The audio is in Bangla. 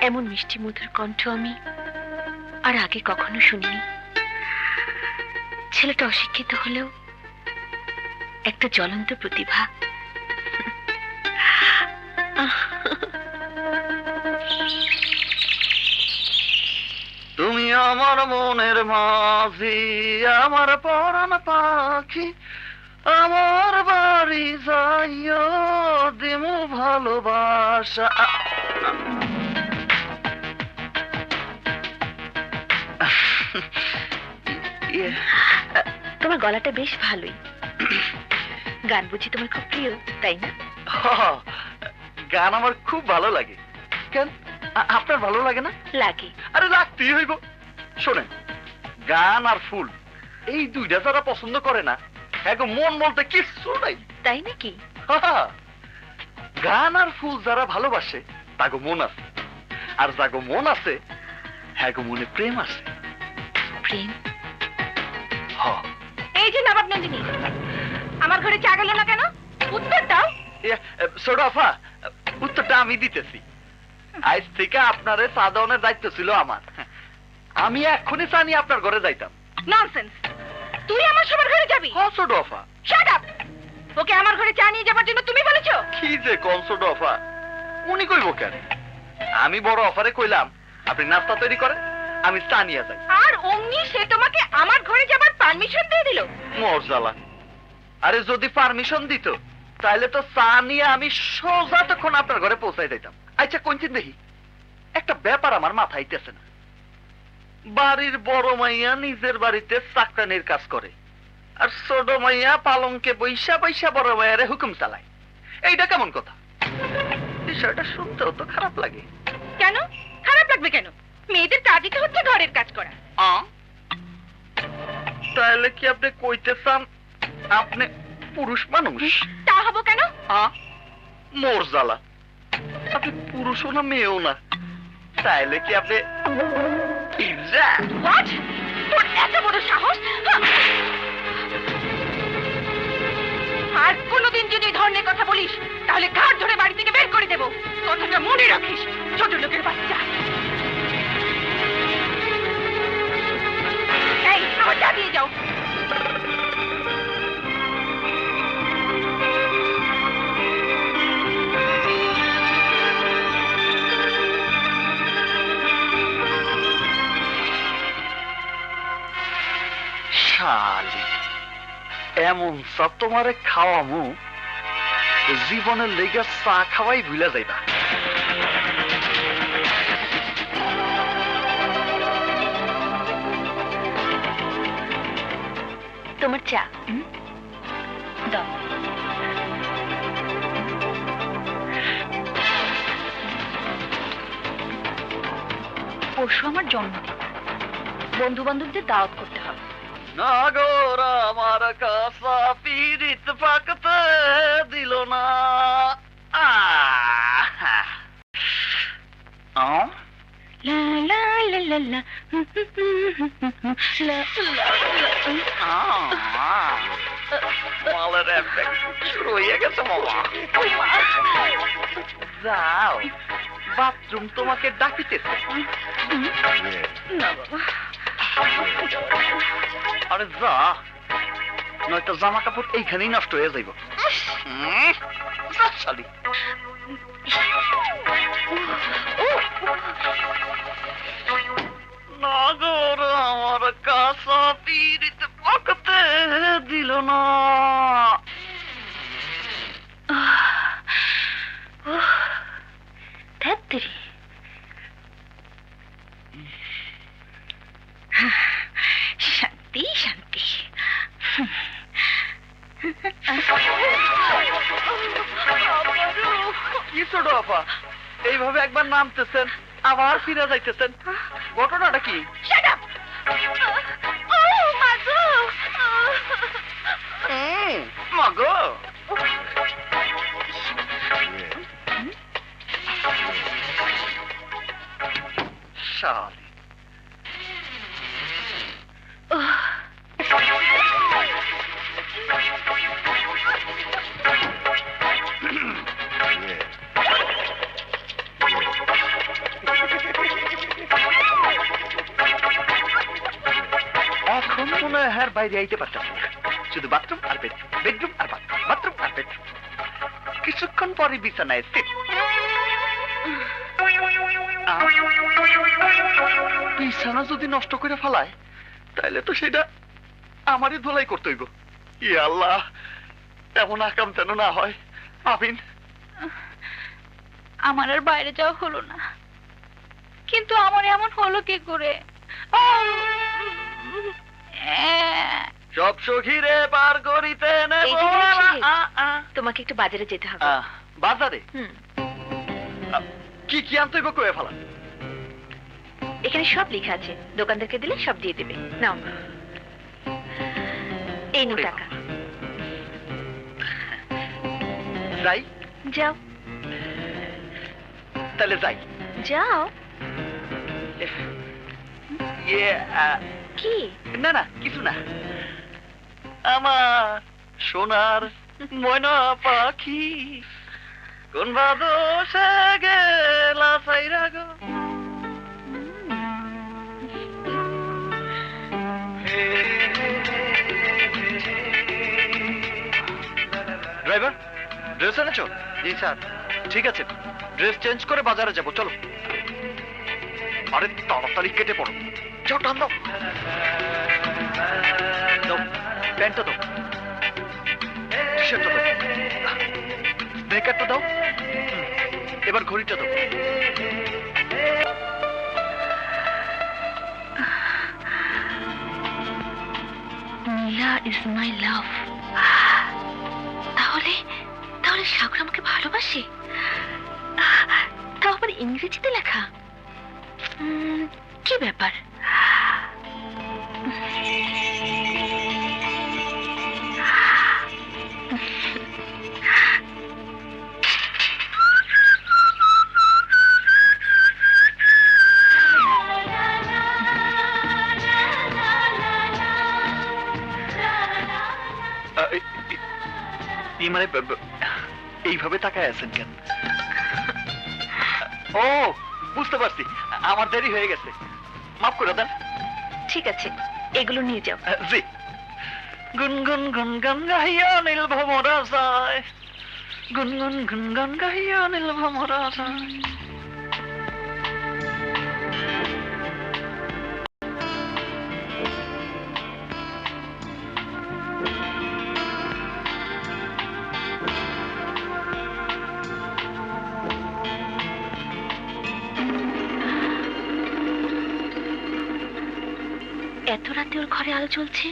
এমন মিষ্টি মধুর কণ্ঠ আমি আর আগে কখনো শুনিনি। ছেলেটা অশিক্ষিত হলেও একটা জ্বলন্ত প্রতিভা। তুমি আমার মনের মাঝি আমার পরাণ পাখি আমার বাড়ি যাইও দিমু ভালোবাসা। ইয়ে, তোমার গলাটা বেশ ভালোই। গান বুঝি তোমার খুব প্রিয় তাই না? হ, গান আমার খুব ভালো লাগে। কেন? আপনার ভালো লাগে না? লাগে। আরে লাগতেই হইব। শোনেন গান আর ফুল এই দুইটা যারা পছন্দ করে না এখন মন বলতে কিচ্ছু নাই। তাই নাকি? গান আর ফুল যারা ভালোবাসে তাগো মন আছে। আর যাগো মন আছে হ্যাগো মনে প্রেম আছে। প্রেম? এই যে নবাব নন্দিনী আমার ঘরে চা গেল না কেন? উত্তর দাও। সোডাফা উত্তরটা আমি দিতেছি। আজ থেকে আপনারে চা দেওয়ানোর দায়িত্ব ছিল আমার। আমি এক্ষুনি নিয়ে আপনার ঘরে যাইতাম। ননসেন্স তুই আমার সবার ঘরে যাবি? হ সোডাফা। শাট আপ ওকে আমার ঘরে চা নিয়ে যাবার জন্য তুমি বলেছ? কি যে কম সোডাফা। উনি কইব কেন? আমি বড় অফারে কইলাম আপনি নাস্তা তৈরি করেন আমি চা নিয়ে যাই। আর অমনি সে তোমাকে আমার ঘরে যাবার পারমিশন দিয়ে দিল। মরজালা আরে যদি পারমিশন দিত তাহলে তো চা নিয়ে আমি সোজা তখন আপনার ঘরে পৌঁছাই দিতাম। আচ্ছা কোনদিন দেখি একটা ব্যাপার আমার মাথায় আইতেছে না। বাড়ির বড় মাইয়া নিজের বাড়িতে চাকরানির কাজ করে। আর ছোট মাইয়া পালংকে বৈশা বৈশা বড় মাইয়ারে হুকুম চালায়। এইটা কেমন কথা? বিষয়টা শুনতেও তো খারাপ লাগে। কেন? খারাপ লাগবে কেন? মেয়েদের কাজই তো হচ্ছে ঘরের কাজ করা। তাহলে কি আপনি কইতে চান আপনি পুরুষ মানুষ? তা হব কেন? মোর জ্বালা। আপনি পুরুষও না মেয়েও না। তাইলে কি আপনি তোর এত বড় সাহস? আর কোনোদিন যদি এই ধরনের কথা বলিস, তাহলে ঘাট ধরে বাড়ি থেকে বের করে দেব। কথাটা মনে রাখিস, ছোট লোকের বাচ্চা। শালি এমন সব তোমারে খাওয়ামু জীবনের লেগে চা খাওয়াই ভুলে যাইবা। তোমার চা? দাও। পরশু আমার জন্মদিন। বন্ধু বান্ধবদের দাওয়াত করতে হবে। নাগর আমার কাসা পীড়িত পাকতে দিল না! মালের এফেক্ট গেছে মামা। যাও। বাথরুম তোমাকে ডাকিতেছে। না বাবা। আরে যা নয়তো জামা কাপড় এইখানেই নষ্ট হয়ে যাইব। শালি। নাগর আমার কাছা পীড়িত পকতে দিল না। কি ছোট আপা? এইভাবে একবার নামতেছেন আবার ফিরে যাইতেছেন। ঘটনাটা কি! Oh, মাগো বাইরে আইতে পারতাম শুধু বাথরুম আর বেডরুম বেডরুম আর বাথরুম বাথরুম আর বেডরুম কিছুক্ষণ পরে বিছানায়। আহ, বিছানা যদি নষ্ট করে ফেলায় তাহলে তো সেটা আমারই ধোলাই করতে হইব। ই আল্লাহ এমন আকাম যেন না হয়। আমিন। আমার আর বাইরে যাওয়া হলো না। কিন্তু আমার এমন হলো কি করে? সব সখীরে পার করিতে নেব। তোমাকে একটু বাজারে যেতে হবে। বাজারে? কি কি আনতে হইব কয়ে ফেলা? এখানে সব লেখা আছে। দোকানদারকে দিলে সব দিয়ে দেবে। নাও। এই নো টাকা। যাই। যাও। তাহলে যাই। যাও। ইয়ে কি? না না কিছু না। আমার সোনার ময়না পাখি কোন বাদশে গেলা সাইরা গো? ড্রাইভার ড্রেস এনেছো? জি স্যার। ঠিক আছে ড্রেস চেঞ্জ করে বাজারে যাব চলো। আরে তাড়াতাড়ি কেটে পড়ো। যাও দাও দাও প্যান্টটা দাও টি শার্টটা দাও স্নেকারটা দাও। এবার ঘড়িটা দাও। নীলা ইজ মাই লাভ তাহলে তাহলে সাগর আমাকে ভালোবাসে? তাও আবার ইংরেজিতে লেখা? কি ব্যাপার? এই মানে এইভাবে তাকায় আছেন কেন? ও বুঝতে পারছি। আমার দেরি হয়ে গেছে। মাফ করে দেন। ঠিক আছে এগুলো নিয়ে যাও। জি। গুনগুন গুনগুন গাহিয়া নীল ভমরা যায়। গুনগুন গুনগুন গাহিয়া নীল ভমরা যায়। রাতে ওর ঘরে আলো চলছে